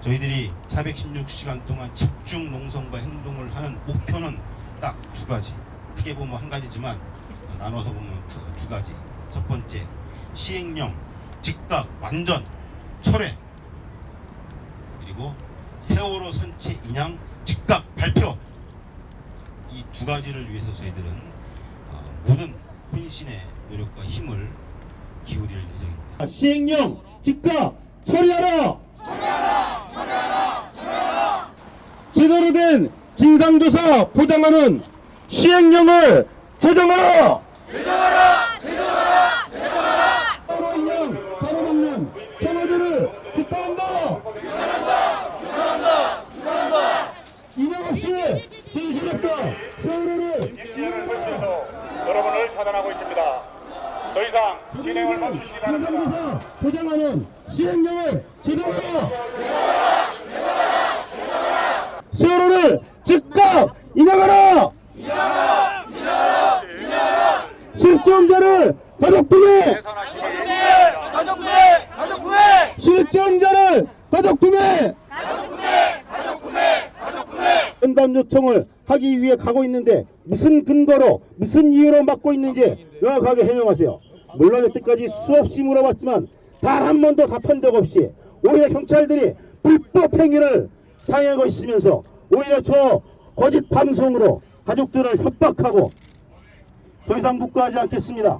저희들이 416시간 동안 집중 농성과 행동을 하는 목표는 딱 두 가지. 크게 보면 한 가지지만 나눠서 보면 그 두 가지. 첫 번째, 시행령, 즉각, 완전, 철회. 그리고 세월호 선체 인양 즉각 발표. 이 두 가지를 위해서 저희들은 어, 모든 혼신의 노력과 힘을 기울일 예정입니다. 시행령 즉각 처리하라! 제대로 된 진상조사 보장하는 시행령을 제정하라! 제정하라! 제정하라! 제정하라! 서로 인형 팔아먹는 청와대를 규탄한다! 규탄한다! 규탄한다! 인형 없이 진실 없다! 세월호를 인용하라! 여러분을 차단하고 있습니다. 더 이상 진행을 멈추시기 바랍니다. 진상조사 보장하는 시행령을 제정하라! 세월호를 즉각 인양하라! 실종자를 가족분해! 실종자를 가족분해! 연담 요청을 하기 위해 가고 있는데 무슨 근거로 무슨 이유로 막고 있는지 명확하게 해명하세요. 물론 여태까지 수없이 물어봤지만 단 한 번도 답한 적 없이 오히려 경찰들이 불법 행위를 당하고 있으면서 오히려 저 거짓 방송으로 가족들을 협박하고 더 이상 묵과하지 않겠습니다.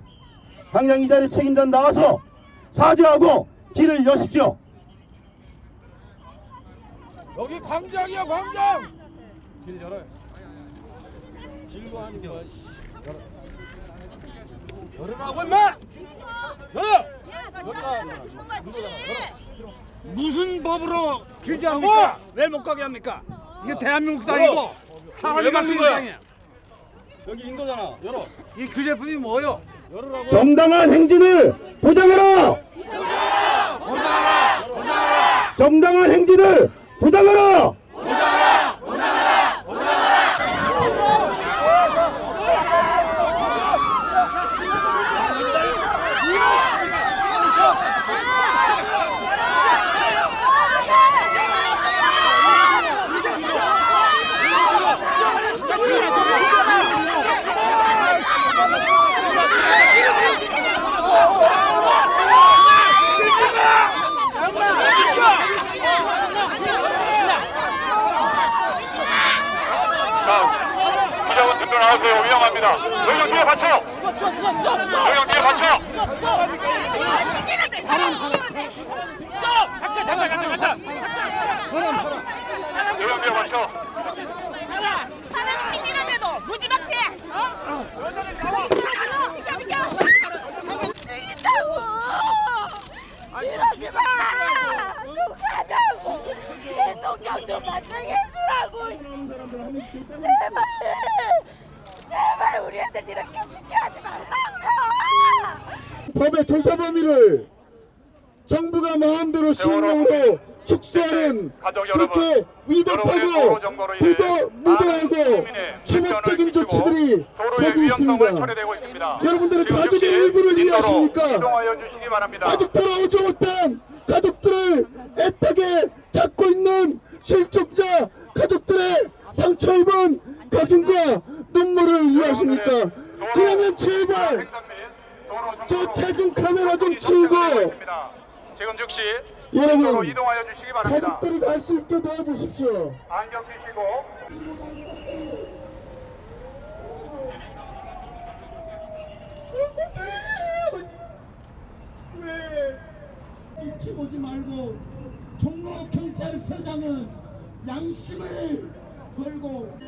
당장 이 자리 책임자 나와서 사죄하고 길을 여십시오. 여기 광장이야 광장 길 열어요 길고 하는 거 열어 열으라고 임마 열어 무슨 법으로 규제합니까 왜 못 가게 합니까 이게 대한민국도 아니고 사람이 가는 땅이야 여기 인도잖아. 열어. 이 규제법이 뭐요 정당한 행진을 보장하라! 정당한 행진을 보장하라! 자, 부자분 들고 나오세요. 위험합니다. 의령 뒤에 받쳐. 의령 뒤에 받쳐. 뒤에 받쳐. 어? 비켜 비켜 죽인다고 이러지 마 좀 가자고 대통령 좀 만나게 해주라고 제발 제발 우리 애들 이렇게 죽게 하지 말라고 법의 조사 범위를 정부가 마음대로 시행령으로 축소하는 가족 여러분, 그렇게 위법하고 부도 무도하고 불편을 조치들이 위험성을 있습니다. 여러분들은 가족의 일부를 이해하십니까? 아직 돌아오지 못한 가족들을 애타게 잡고 있는 실종자 가족들의 상처 입은 가슴과 눈물을 이해하십니까? 그러면 제발 저 체중 카메라 좀 치우고 지금 즉시 여러분, 이동하여 주시기 바랍니다. 가족들이 갈 수 있게 도와주십시오. 안경 끼시고 왜 눈치 보지 말고 종로 경찰서장은 양심을 걸고